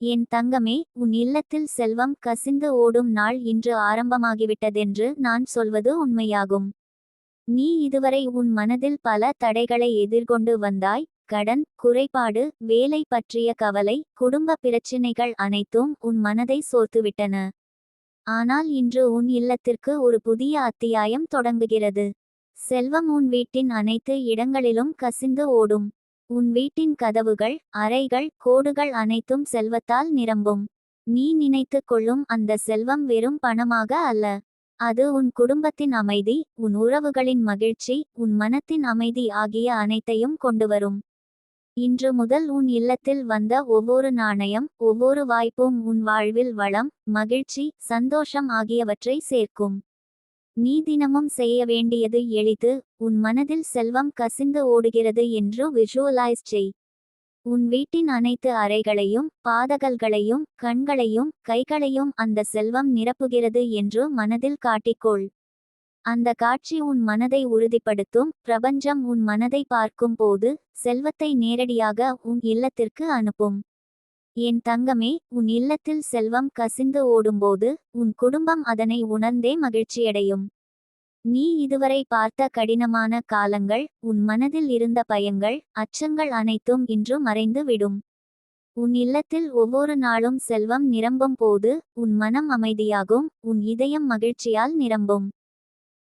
என் தங்கமே உன் இல்லத்தில் செல்வம் கசிந்து ஓடும் நாள் இன்று ஆரம்பமாகிவிட்டதென்று நான் சொல்வது உண்மையாகும். நீ இதுவரை உன் மனதில் பல தடைகளை எதிர்கொண்டு வந்தாய் கடன் குறைபாடு வேலை பற்றிய கவலை குடும்ப பிரச்சினைகள் அனைத்தும் உன் மனதை சோர்த்துவிட்டன. ஆனால் இன்று உன் இல்லத்திற்கு ஒரு புதிய அத்தியாயம் தொடங்குகிறது. செல்வம் உன் வீட்டின் அனைத்து இடங்களிலும் கசிந்து ஓடும். உன் வீட்டின் கதவுகள் அறைகள் கோடுகள் அனைத்தும் செல்வத்தால் நிரம்பும். நீ நினைத்துக் கொள்ளும் அந்த செல்வம் வெறும் பணமாக அல்ல. அது உன் குடும்பத்தின் அமைதி உன் உறவுகளின் மகிழ்ச்சி உன் மனத்தின் அமைதி ஆகிய அனைத்தையும் கொண்டுவரும். இன்று முதல் உன் இல்லத்தில் வந்த ஒவ்வொரு நாணயம் ஒவ்வொரு வாய்ப்பும் உன் வாழ்வில் வளம் மகிழ்ச்சி சந்தோஷம் ஆகியவற்றை சேர்க்கும். நீ தினமும் செய்ய வேண்டியது எளிது உன் மனதில் செல்வம் கசிந்து ஓடுகிறது என்று விஷுவலைஸ் செய். உன் வீட்டின் அனைத்து அறைகளையும் பாதகல்களையும் கண்களையும் கைகளையும் அந்த செல்வம் நிரப்புகிறது என்று மனதில் காட்டிக்கொள். அந்த காட்சி உன் மனதை உறுதிப்படுத்தும் பிரபஞ்சம் உன் மனதை பார்க்கும் போது செல்வத்தை நேரடியாக உன் இல்லத்திற்கு அனுப்பும். என் தங்கமே உன் இல்லத்தில் செல்வம் கசிந்து ஓடும்போது உன் குடும்பம் அதனை உணர்ந்தே மகிழ்ச்சியடையும். நீ இதுவரை பார்த்த கடினமான காலங்கள் உன் மனதில் இருந்த பயங்கள் அச்சங்கள் அனைத்தும் இன்று மறைந்து விடும். உன் இல்லத்தில் ஒவ்வொரு நாளும் செல்வம் நிரம்பும் போது உன் மனம் அமைதியாகும் உன் இதயம் மகிழ்ச்சியால் நிரம்பும்.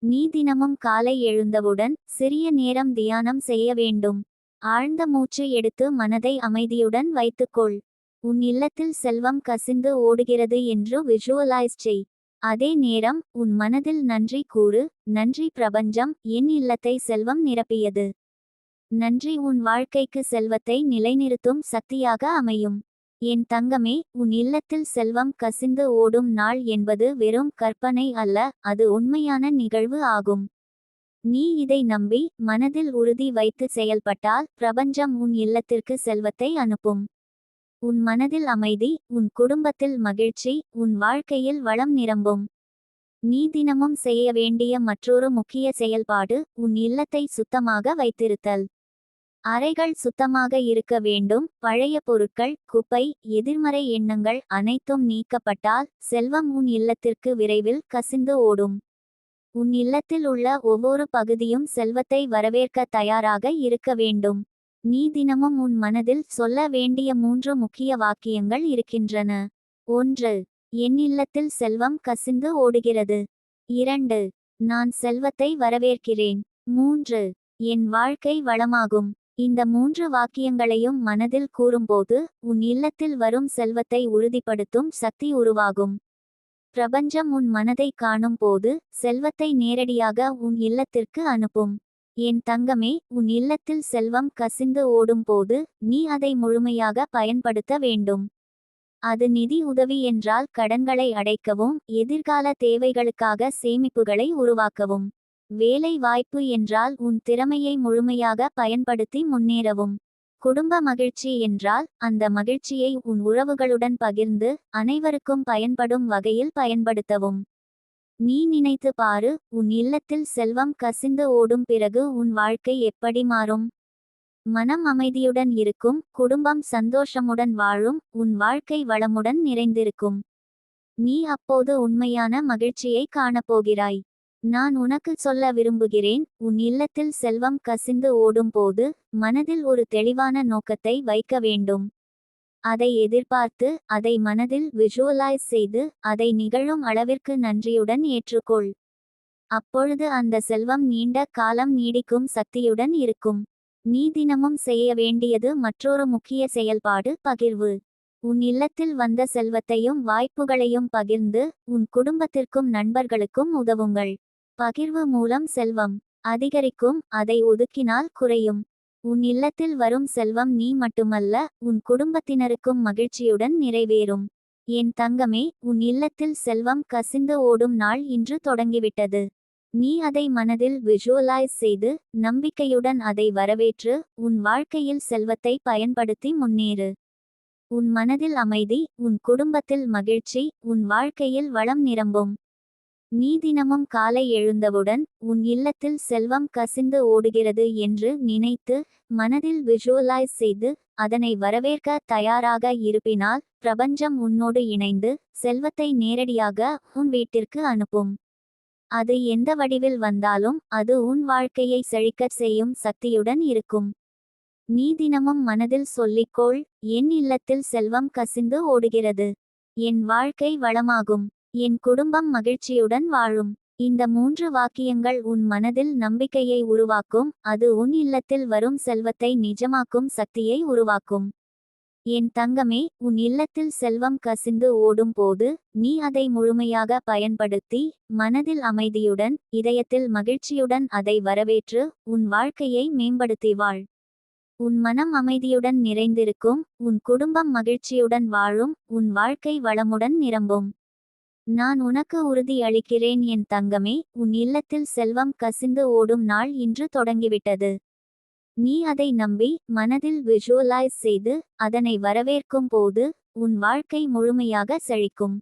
நீ தினமும் காலை எழுந்தவுடன் சிறிய நேரம் தியானம் செய்ய வேண்டும். ஆழ்ந்த மூச்சு எடுத்து மனதை அமைதியுடன் வைத்துக்கொள். உன் இல்லத்தில் செல்வம் கசிந்து ஓடுகிறது என்று விஷுவலைஸ் செய். அதே நேரம் உன் மனதில் நன்றி கூறு நன்றி பிரபஞ்சம் என் இல்லத்தை செல்வம் நிரப்பியது. நன்றி உன் வாழ்க்கைக்கு செல்வத்தை நிலைநிறுத்தும் சக்தியாக அமையும். என் தங்கமே உன் இல்லத்தில் செல்வம் கசிந்து ஓடும் நாள் என்பது வெறும் கற்பனை அல்ல அது உண்மையான நிகழ்வு ஆகும். நீ இதை நம்பி மனதில் உறுதி வைத்து செயல்பட்டால் பிரபஞ்சம் உன் இல்லத்திற்கு செல்வத்தை அனுப்பும். உன் மனதில் அமைதி உன் குடும்பத்தில் மகிழ்ச்சி உன் வாழ்க்கையில் வளம் நிரம்பும். நீ தினமும் செய்ய வேண்டிய மற்றொரு முக்கிய செயல்பாடு உன் இல்லத்தை சுத்தமாக வைத்திருத்தல். அறைகள் சுத்தமாக இருக்க வேண்டும் பழைய பொருட்கள் குப்பை எதிர்மறை எண்ணங்கள் அனைத்தும் நீக்கப்பட்டால் செல்வம் உன் இல்லத்திற்கு விரைவில் கசிந்து ஓடும். உன் இல்லத்தில் உள்ள ஒவ்வொரு பகுதியும் செல்வத்தை வரவேற்க தயாராக இருக்க வேண்டும். நீ தினமும் உன் மனதில் சொல்ல வேண்டிய மூன்று முக்கிய வாக்கியங்கள் இருக்கின்றன. ஒன்று என் இல்லத்தில் செல்வம் கசிந்து ஓடுகிறது. இரண்டு நான் செல்வத்தை வரவேற்கிறேன். மூன்று என் வாழ்க்கை வளமாகும். இந்த மூன்று வாக்கியங்களையும் மனதில் கூறும்போது உன் இல்லத்தில் வரும் செல்வத்தை உறுதிப்படுத்தும் சக்தி உருவாகும். பிரபஞ்சம் உன் மனதை காணும் போது செல்வத்தை நேரடியாக உன் இல்லத்திற்கு அனுப்பும். என் தங்கமே உன் இல்லத்தில் செல்வம் கசிந்து ஓடும் போது நீ அதை முழுமையாக பயன்படுத்த வேண்டும். அது நிதி உதவி என்றால் கடன்களை அடைக்கவும் எதிர்கால தேவைகளுக்காக சேமிப்புகளை உருவாக்கவும். வேலை வாய்ப்பு என்றால் உன் திறமையை முழுமையாக பயன்படுத்தி முன்னேறவும். குடும்ப மகிழ்ச்சி என்றால் அந்த மகிழ்ச்சியை உன் உறவுகளுடன் பகிர்ந்து அனைவருக்கும் பயன்படும் வகையில் பயன்படுத்தவும். நீ நினைத்து பாரு உன் இல்லத்தில் செல்வம் கசிந்து ஓடும் பிறகு உன் வாழ்க்கை எப்படி மாறும்? மனம் அமைதியுடன் இருக்கும் குடும்பம் சந்தோஷமுடன் வாழும் உன் வாழ்க்கை வளமுடன் நிறைந்திருக்கும். நீ அப்போது உண்மையான மகிழ்ச்சியை காணப்போகிறாய். நான் உனக்கு சொல்ல விரும்புகிறேன் உன் இல்லத்தில் செல்வம் கசிந்து ஓடும் போது மனதில் ஒரு தெளிவான நோக்கத்தை வைக்க வேண்டும். அதை எதிர்பார்த்து அதை மனதில் விஷுவலைஸ் செய்து அதை நிகழும் அளவிற்கு நன்றியுடன் ஏற்றுக்கொள். அப்பொழுது அந்த செல்வம் நீண்ட காலம் நீடிக்கும் சக்தியுடன் இருக்கும். நீ தினமும் செய்ய வேண்டியது மற்றொரு முக்கிய செயல்பாடு பகிர்வு. உன் இல்லத்தில் வந்த செல்வத்தையும் வாய்ப்புகளையும் பகிர்ந்து உன் குடும்பத்திற்கும் நண்பர்களுக்கும் உதவுங்கள். பகிர்வு மூலம் செல்வம் அதிகரிக்கும் அதை ஒதுக்கினால் குறையும். உன் இல்லத்தில் வரும் செல்வம் நீ மட்டுமல்ல உன் குடும்பத்தினருக்கும் மகிழ்ச்சியுடன் நிறைவேறும். என் தங்கமே உன் இல்லத்தில் செல்வம் கசிந்து ஓடும் நாள் இன்று தொடங்கிவிட்டது. நீ அதை மனதில் விஷுவலைஸ் செய்து நம்பிக்கையுடன் அதை வரவேற்று உன் வாழ்க்கையில் செல்வத்தை பயன்படுத்தி முன்னேறு. உன் மனதில் அமைதி உன் குடும்பத்தில் மகிழ்ச்சி உன் வாழ்க்கையில் வளம் நிரம்பும். நீ தினமும் காலை எழுந்தவுடன் உன் இல்லத்தில் செல்வம் கசிந்து ஓடுகிறது என்று நினைத்து மனதில் விஷுவலைஸ் செய்து அதனை வரவேற்க தயாராக இருப்பினால் பிரபஞ்சம் உன்னோடு இணைந்து செல்வத்தை நேரடியாக உன் வீட்டிற்கு அனுப்பும். அது எந்த வடிவில் வந்தாலும் அது உன் வாழ்க்கையை செழிக்கச் செய்யும் சக்தியுடன் இருக்கும். நீ தினமும் மனதில் சொல்லிக்கோள் என் இல்லத்தில் செல்வம் கசிந்து ஓடுகிறது. என் வாழ்க்கை வளமாகும். என் குடும்பம் மகிழ்ச்சியுடன் வாழும். இந்த மூன்று வாக்கியங்கள் உன் மனதில் நம்பிக்கையை உருவாக்கும் அது உன் இல்லத்தில் வரும் செல்வத்தை நிஜமாக்கும் சக்தியை உருவாக்கும். என் தங்கமே உன் இல்லத்தில் செல்வம் கசிந்து ஓடும் போது நீ அதை முழுமையாக பயன்படுத்தி மனதில் அமைதியுடன் இதயத்தில் மகிழ்ச்சியுடன் அதை வரவேற்று உன் வாழ்க்கையை மேம்படுத்தி வாழ். உன் மனம் அமைதியுடன் நிறைந்திருக்கும் உன் குடும்பம் மகிழ்ச்சியுடன் வாழும் உன் வாழ்க்கை வளமுடன் நிரம்பும். நான் உனக்கு உறுதி அளிக்கிறேன் என் தங்கமே. உன் இல்லத்தில் செல்வம் கசிந்து ஓடும் நாள் இன்று தொடங்கிவிட்டது. நீ அதை நம்பி மனதில் விஷுவலைஸ் செய்து அதனை வரவேற்கும் போது உன் வாழ்க்கை முழுமையாக செழிக்கும்.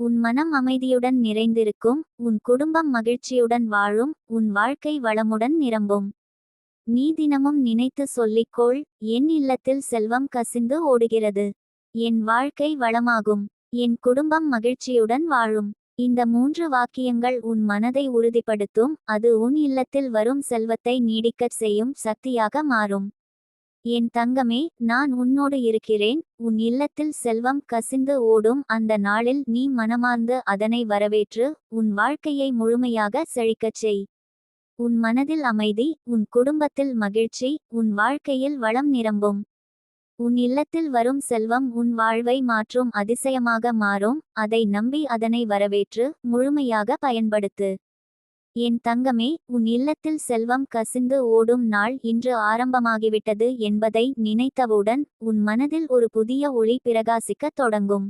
உன் மனம் அமைதியுடன் நிறைந்திருக்கும் உன் குடும்பம் மகிழ்ச்சியுடன் வாழும் உன் வாழ்க்கை வளமுடன் நிரம்பும். நீ தினமும் நினைத்து சொல்லிக்கொள் என் இல்லத்தில் செல்வம் கசிந்து ஓடுகிறது. என் வாழ்க்கை வளமாகும். என் குடும்பம் மகிழ்ச்சியுடன் வாழும். இந்த மூன்று வாக்கியங்கள் உன் மனதை உறுதிப்படுத்தும் அது உன் இல்லத்தில் வரும் செல்வத்தை நீடிக்கச் செய்யும் சக்தியாக மாறும். என் தங்கமே நான் உன்னோடு இருக்கிறேன் உன் இல்லத்தில் செல்வம் கசிந்து ஓடும் அந்த நாளில் நீ மனமார்ந்து அதனை வரவேற்று உன் வாழ்க்கையை முழுமையாக செழிக்கச் செய். உன் மனதில் அமைதி உன் குடும்பத்தில் மகிழ்ச்சி உன் வாழ்க்கையில் வளம் நிரம்பும். உன் இல்லத்தில் வரும் செல்வம் உன் வாழ்வை மாற்றும் அதிசயமாக மாறும். அதை நம்பி அதனை வரவேற்று முழுமையாக பயன்படுத்து. என் தங்கமே உன் இல்லத்தில் செல்வம் கசிந்து ஓடும் நாள் இன்று ஆரம்பமாகிவிட்டது என்பதை நினைத்தவுடன் உன் மனதில் ஒரு புதிய ஒளி பிரகாசிக்கத் தொடங்கும்.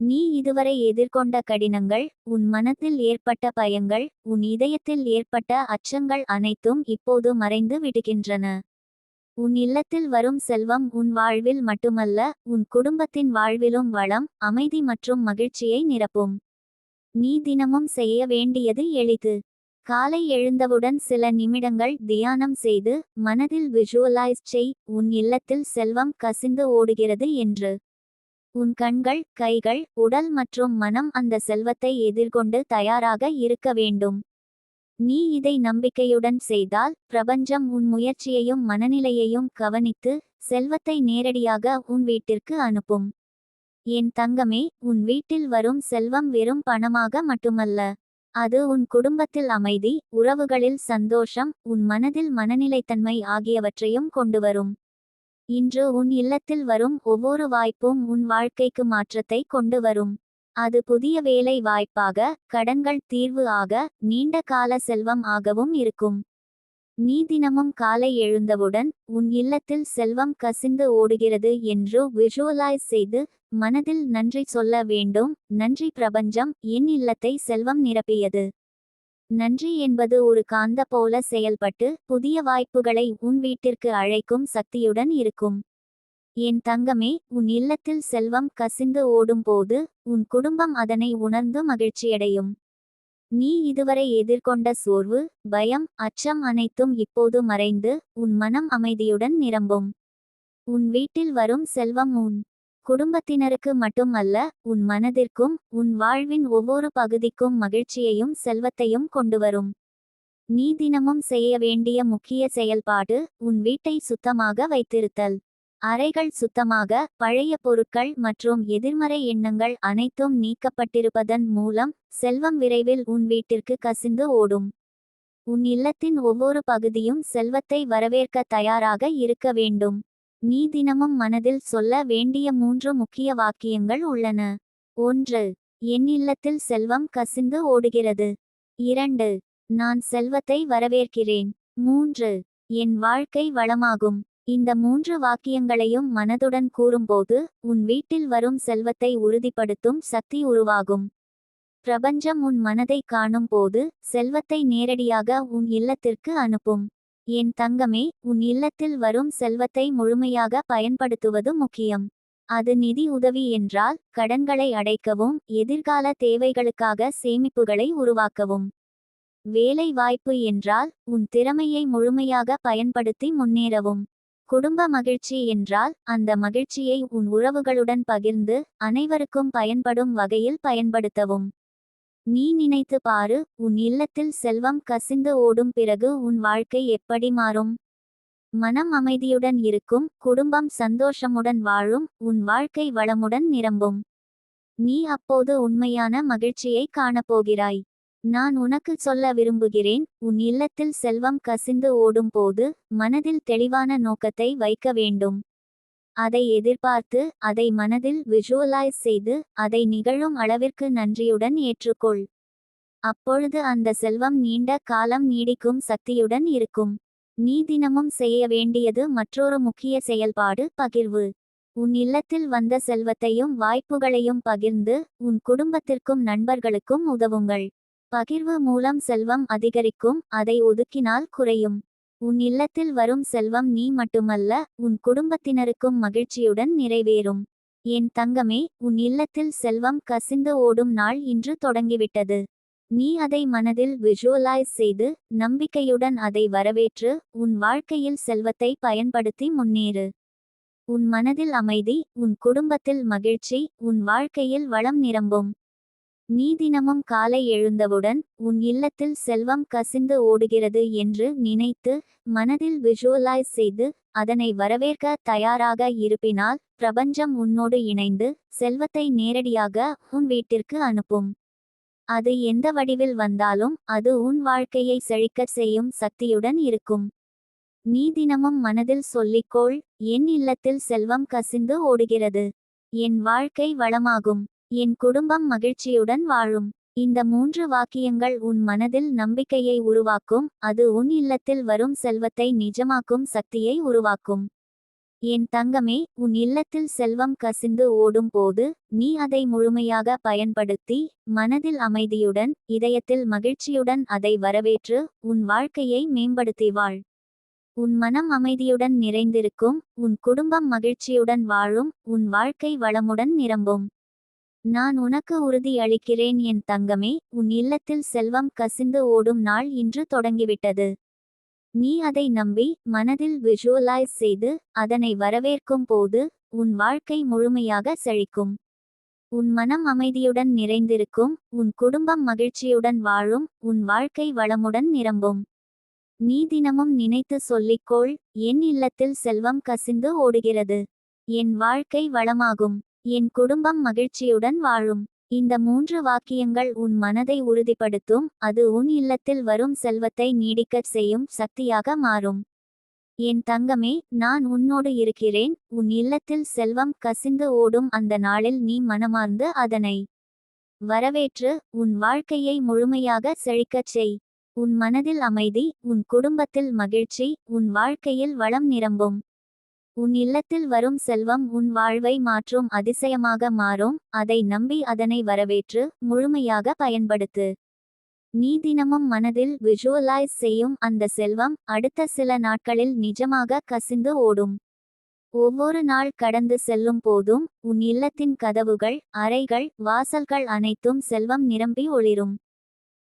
நீ இதுவரை எதிர்கொண்ட கடினங்கள் உன் மனத்தில் ஏற்பட்ட பயங்கள் உன் இதயத்தில் ஏற்பட்ட அச்சங்கள் அனைத்தும் இப்போது மறைந்து விடுகின்றன. உன் இல்லத்தில் வரும் செல்வம் உன் வாழ்வில் மட்டுமல்ல உன் குடும்பத்தின் வாழ்விலும் வளம் அமைதி மற்றும் மகிழ்ச்சியை நிரப்பும். நீ தினமும் செய்ய வேண்டியது எளிது. காலை எழுந்தவுடன் சில நிமிடங்கள் தியானம் செய்து மனதில் விஷுவலைஸ் செய் உன் இல்லத்தில் செல்வம் கசிந்து ஓடுகிறது என்று. உன் கண்கள் கைகள் உடல் மற்றும் மனம் அந்த செல்வத்தை எதிர்கொண்டு தயாராக இருக்க வேண்டும். நீ இதை நம்பிக்கையுடன் செய்தால் பிரபஞ்சம் உன் முயற்சியையும் மனநிலையையும் கவனித்து செல்வத்தை நேரடியாக உன் வீட்டிற்கு அனுப்பும். என் தங்கமே உன் வீட்டில் வரும் செல்வம் வெறும் பணமாக மட்டுமல்ல. அது உன் குடும்பத்தில் அமைதி உறவுகளில் சந்தோஷம் உன் மனதில் மனநிலைத்தன்மை ஆகியவற்றையும் கொண்டு வரும் இன்று உன் இல்லத்தில் வரும் ஒவ்வொரு வாய்ப்பும் உன் வாழ்க்கைக்கு மாற்றத்தை கொண்டு வரும் அது புதிய வேலை வாய்ப்பாக கடன்கள் தீர்வு ஆக நீண்ட கால செல்வம் ஆகவும் இருக்கும். நீ தினமும் காலை எழுந்தவுடன் உன் இல்லத்தில் செல்வம் கசிந்து ஓடுகிறது என்று விஷுவலைஸ் செய்து மனதில் நன்றி சொல்ல வேண்டும். நன்றி பிரபஞ்சம் என் இல்லத்தை செல்வம் நிரப்பியது. நன்றி என்பது ஒரு காந்த போல செயல்பட்டு புதிய வாய்ப்புகளை உன் வீட்டிற்கு அழைக்கும் சக்தியுடன் இருக்கும். என் தங்கமே உன் இல்லத்தில் செல்வம் கசிந்து ஓடும்போது உன் குடும்பம் அதனை உணர்ந்து மகிழ்ச்சியடையும். நீ இதுவரை எதிர்கொண்ட சோர்வு பயம் அச்சம் அனைத்தும் இப்போது மறைந்து உன் மனம் அமைதியுடன் நிரம்பும். உன் வீட்டில் வரும் செல்வம் உன் குடும்பத்தினருக்கு மட்டும் அல்ல உன் மனதிற்கும் உன் வாழ்வின் ஒவ்வொரு பகுதிக்கும் மகிழ்ச்சியையும் செல்வத்தையும் கொண்டு வரும் நீ தினமும் செய்ய வேண்டிய முக்கிய செயல்பாடு உன் வீட்டை சுத்தமாக வைத்திருத்தல். அறைகள் சுத்தமாக பழைய பொருட்கள் மற்றும் எதிர்மறை எண்ணங்கள் அனைத்தும் நீக்கப்பட்டிருப்பதன் மூலம் செல்வம் விரைவில் உன் வீட்டிற்கு கசிந்து ஓடும். உன் இல்லத்தின் ஒவ்வொரு பகுதியும் செல்வத்தை வரவேற்க தயாராக இருக்க வேண்டும். நீ தினமும் மனதில் சொல்ல வேண்டிய மூன்று முக்கிய வாக்கியங்கள் உள்ளன. ஒன்று என் இல்லத்தில் செல்வம் கசிந்து ஓடுகிறது. இரண்டு நான் செல்வத்தை வரவேற்கிறேன். மூன்று என் வாழ்க்கை வளமாகும். இந்த மூன்று வாக்கியங்களையும் மனதுடன் கூறும்போது உன் வீட்டில் வரும் செல்வத்தை உறுதிப்படுத்தும் சக்தி உருவாகும். பிரபஞ்சம் உன் மனதை காணும் போது செல்வத்தை நேரடியாக உன் இல்லத்திற்கு அனுப்பும். என் தங்கமே உன் இல்லத்தில் வரும் செல்வத்தை முழுமையாக பயன்படுத்துவது முக்கியம். அது நிதி உதவி என்றால் கடன்களை அடைக்கவும் எதிர்கால தேவைகளுக்காக சேமிப்புகளை உருவாக்கவும். வேலை வாய்ப்பு என்றால் உன் திறமையை முழுமையாக பயன்படுத்தி முன்னேறவும். குடும்ப மகிழ்ச்சி என்றால் அந்த மகிழ்ச்சியை உன் உறவுகளுடன் பகிர்ந்து அனைவருக்கும் பயன்படும் வகையில் பயன்படுத்தவும். நீ நினைத்து பாரு உன் இல்லத்தில் செல்வம் கசிந்து ஓடும் பிறகு உன் வாழ்க்கை எப்படி மாறும்? மனம் அமைதியுடன் இருக்கும் குடும்பம் சந்தோஷமுடன் வாழும் உன் வாழ்க்கை வளமுடன் நிரம்பும். நீ அப்போது உண்மையான மகிழ்ச்சியை காணப்போகிறாய். நான் உனக்கு சொல்ல விரும்புகிறேன் உன் இல்லத்தில் செல்வம் கசிந்து ஓடும் போது மனதில் தெளிவான நோக்கத்தை வைக்க வேண்டும். அதை எதிர்பார்த்து அதை மனதில் விஷுவலைஸ் செய்து அதை நிகழும் அளவிற்கு நன்றியுடன் ஏற்றுக்கொள். அப்பொழுது அந்த செல்வம் நீண்ட காலம் நீடிக்கும் சக்தியுடன் இருக்கும். நீ தினமும் செய்ய வேண்டியது மற்றொரு முக்கிய செயல்பாடு பகிர்வு. உன் இல்லத்தில் வந்த செல்வத்தையும் வாய்ப்புகளையும் பகிர்ந்து உன் குடும்பத்திற்கும் நண்பர்களுக்கும் உதவுங்கள். பகிர்வு மூலம் செல்வம் அதிகரிக்கும் அதை ஒதுக்கினால் குறையும். உன் இல்லத்தில் வரும் செல்வம் நீ மட்டுமல்ல உன் குடும்பத்தினருக்கும் மகிழ்ச்சியுடன் நிறைவேறும். என் தங்கமே உன் இல்லத்தில் செல்வம் கசிந்து ஓடும் நாள் இன்று தொடங்கிவிட்டது. நீ அதை மனதில் விஷுவலைஸ் செய்து நம்பிக்கையுடன் அதை வரவேற்று உன் வாழ்க்கையில் செல்வத்தை பயன்படுத்தி முன்னேறு. உன் மனதில் அமைதி உன் குடும்பத்தில் மகிழ்ச்சி உன் வாழ்க்கையில் வளம் நிரம்பும். நீ தினமும் காலை எழுந்தவுடன் உன் இல்லத்தில் செல்வம் கசிந்து ஓடுகிறது என்று நினைத்து மனதில் விஷுவலைஸ் செய்து அதனை வரவேற்க தயாராக இருப்பினால் பிரபஞ்சம் உன்னோடு இணைந்து செல்வத்தை நேரடியாக உன் வீட்டிற்கு அனுப்பும். அது எந்த வடிவில் வந்தாலும் அது உன் வாழ்க்கையை செழிக்கச் செய்யும் சக்தியுடன் இருக்கும். நீ தினமும் மனதில் சொல்லிக்கோள் என் இல்லத்தில் செல்வம் கசிந்து ஓடுகிறது. என் வாழ்க்கை வளமாகும். என் குடும்பம் மகிழ்ச்சியுடன் வாழும். இந்த மூன்று வாக்கியங்கள் உன் மனதில் நம்பிக்கையை உருவாக்கும் அது உன் இல்லத்தில் வரும் செல்வத்தை நிஜமாக்கும் சக்தியை உருவாக்கும். என் தங்கமே உன் இல்லத்தில் செல்வம் கசிந்து ஓடும் போது நீ அதை முழுமையாக பயன்படுத்தி மனதில் அமைதியுடன் இதயத்தில் மகிழ்ச்சியுடன் அதை வரவேற்று உன் வாழ்க்கையை மேம்படுத்தி வாழ். உன் மனம் அமைதியுடன் நிறைந்திருக்கும் உன் குடும்பம் மகிழ்ச்சியுடன் வாழும் உன் வாழ்க்கை வளமுடன் நிரம்பும். நான் உனக்கு உறுதியளிக்கிறேன் என் தங்கமே. உன் இல்லத்தில் செல்வம் கசிந்து ஓடும் நாள் இன்று தொடங்கிவிட்டது. நீ அதை நம்பி மனதில் விஷுவலைஸ் செய்து அதனை வரவேற்கும் போது உன் வாழ்க்கை முழுமையாக செழிக்கும். உன் மனம் அமைதியுடன் நிறைந்திருக்கும் உன் குடும்பம் மகிழ்ச்சியுடன் வாழும் உன் வாழ்க்கை வளமுடன் நிரம்பும். நீ தினமும் நினைத்து சொல்லிக்கோள் என் இல்லத்தில் செல்வம் கசிந்து ஓடுகிறது. என் வாழ்க்கை வளமாகும். என் குடும்பம் மகிழ்ச்சியுடன் வாழும். இந்த மூன்று வாக்கியங்கள் உன் மனதை உறுதிப்படுத்தும் அது உன் இல்லத்தில் வரும் செல்வத்தை நீடிக்கச் செய்யும் சக்தியாக மாறும். என் தங்கமே நான் உன்னோடு இருக்கிறேன் உன் இல்லத்தில் செல்வம் கசிந்து ஓடும் அந்த நாளில் நீ மனமார்ந்து அதனை வரவேற்று உன் வாழ்க்கையை முழுமையாக செழிக்கச் செய். உன் மனதில் அமைதி உன் குடும்பத்தில் மகிழ்ச்சி உன் வாழ்க்கையில் வளம் நிரம்பும். உன் இல்லத்தில் வரும் செல்வம் உன் வாழ்வை மாற்றும் அதிசயமாக மாறும். அதை நம்பி அதனை வரவேற்று முழுமையாக பயன்படுத்து. நீ தினமும் மனதில் விஷுவலைஸ் செய்யும் அந்த செல்வம் அடுத்த சில நாட்களில் நிஜமாக கசிந்து ஓடும். ஒவ்வொரு நாள் கடந்து செல்லும் போதும் உன் இல்லத்தின் கதவுகள் அறைகள் வாசல்கள் அனைத்தும் செல்வம் நிரம்பி ஒளிரும்.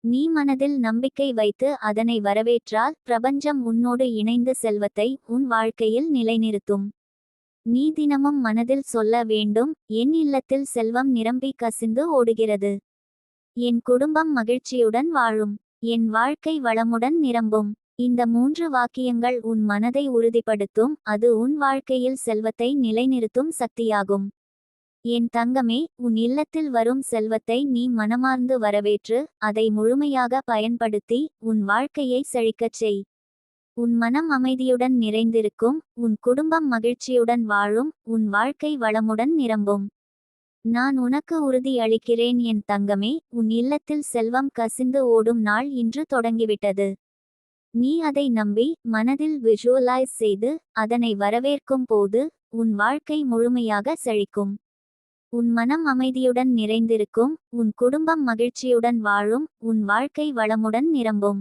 நீ மனதில் நம்பிக்கை வைத்து அதனை வரவேற்றால் பிரபஞ்சம் உன்னோடு இணைந்து செல்வத்தை உன் வாழ்க்கையில் நிலைநிறுத்தும். நீ தினமும் மனதில் சொல்ல வேண்டும் என் இல்லத்தில் செல்வம் நிரம்பி கசிந்து ஓடுகிறது. என் குடும்பம் மகிழ்ச்சியுடன் வாழும். என் வாழ்க்கை வளமுடன் நிரம்பும். இந்த மூன்று வாக்கியங்கள் உன் மனதை உறுதிப்படுத்தும் அது உன் வாழ்க்கையில் செல்வத்தை நிலைநிறுத்தும் சக்தியாகும். என் தங்கமே உன் இல்லத்தில் வரும் செல்வத்தை நீ மனமார்ந்து வரவேற்று அதை முழுமையாக பயன்படுத்தி உன் வாழ்க்கையை செழிக்கச் செய். உன் மனம் அமைதியுடன் நிறைந்திருக்கும் உன் குடும்பம் மகிழ்ச்சியுடன் வாழும் உன் வாழ்க்கை வளமுடன் நிரம்பும். நான் உனக்கு உறுதி அளிக்கிறேன் என் தங்கமே உன் இல்லத்தில் செல்வம் கசிந்து ஓடும் நாள் இன்று தொடங்கிவிட்டது. நீ அதை நம்பி மனதில் விஷுவலைஸ் செய்து அதனை வரவேற்கும் போது உன் வாழ்க்கை முழுமையாக செழிக்கும். உன் மனம் அமைதியுடன் நிறைந்திருக்கும் உன் குடும்பம் மகிழ்ச்சியுடன் வாழும் உன் வாழ்க்கை வளமுடன் நிரம்பும்.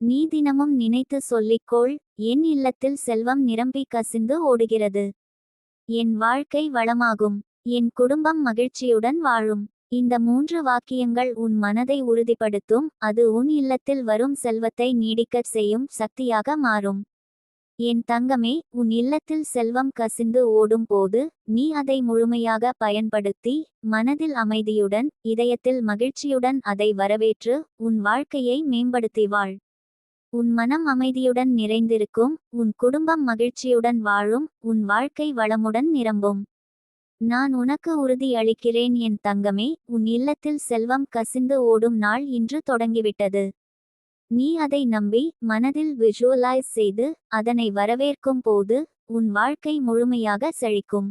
நீ தினமும் நினைத்து சொல்லிக்கோள் என் இல்லத்தில் செல்வம் நிரம்பி கசிந்து ஓடுகிறது. என் வாழ்க்கை வளமாகும் என் குடும்பம் மகிழ்ச்சியுடன் வாழும். இந்த மூன்று வாக்கியங்கள் உன் மனதை உறுதிப்படுத்தும் அது உன் இல்லத்தில் வரும் செல்வத்தை நீடிக்கச் செய்யும் சக்தியாக மாறும். என் தங்கமே உன் இல்லத்தில் செல்வம் கசிந்து ஓடும் போது நீ அதை முழுமையாக பயன்படுத்தி மனதில் அமைதியுடன் இதயத்தில் மகிழ்ச்சியுடன் அதை வரவேற்று உன் வாழ்க்கையை மேம்படுத்தி வாழ். உன் மனம் அமைதியுடன் நிறைந்திருக்கும் உன் குடும்பம் மகிழ்ச்சியுடன் வாழும் உன் வாழ்க்கை வளமுடன் நிரம்பும். நான் உனக்கு உறுதி அளிக்கிறேன் என் தங்கமே உன் இல்லத்தில் செல்வம் கசிந்து ஓடும் நாள் இன்று தொடங்கிவிட்டது. நீ அதை நம்பி மனதில் விஷுவலைஸ் செய்து அதனை வரவேற்கும் போது உன் வாழ்க்கை முழுமையாக செழிக்கும்.